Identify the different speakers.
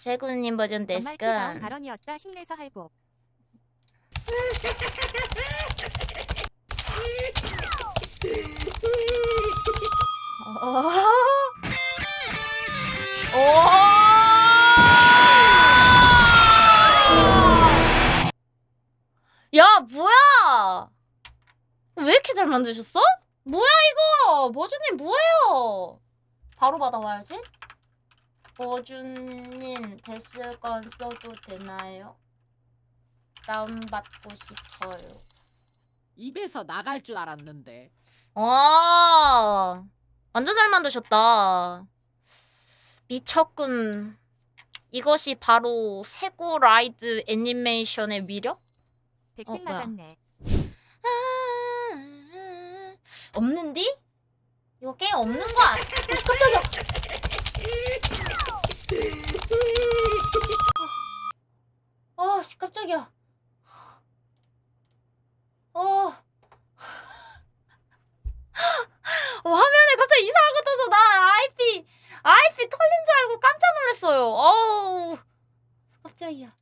Speaker 1: 세군님 버전
Speaker 2: 정말
Speaker 1: 데스간.
Speaker 2: 발언이었다. 힘내서 할복.
Speaker 1: 야 뭐야? 왜 이렇게 잘 만드셨어? 뭐야 이거? 버준님 뭐예요? 바로 받아와야지. 버준님 데스건 써도 되나요? 다운받고 싶어요.
Speaker 3: 입에서 나갈 줄 알았는데.
Speaker 1: 와 완전 잘 만드셨다. 미쳤군. 이것이 바로 세고 라이드 애니메이션의 위력?
Speaker 2: 백신
Speaker 1: 어, 뭐야.
Speaker 2: 맞았네.
Speaker 1: 없는디? 이거 게임 없는 거 아니야? 씨 깜짝이야. 아, 아, 씨 깜짝이야. 어. 어, 화면에 갑자기 이상한 거 떠서 나 IP IP 털린 줄 알고 깜짝 놀랐어요. 어우. 깜짝이야.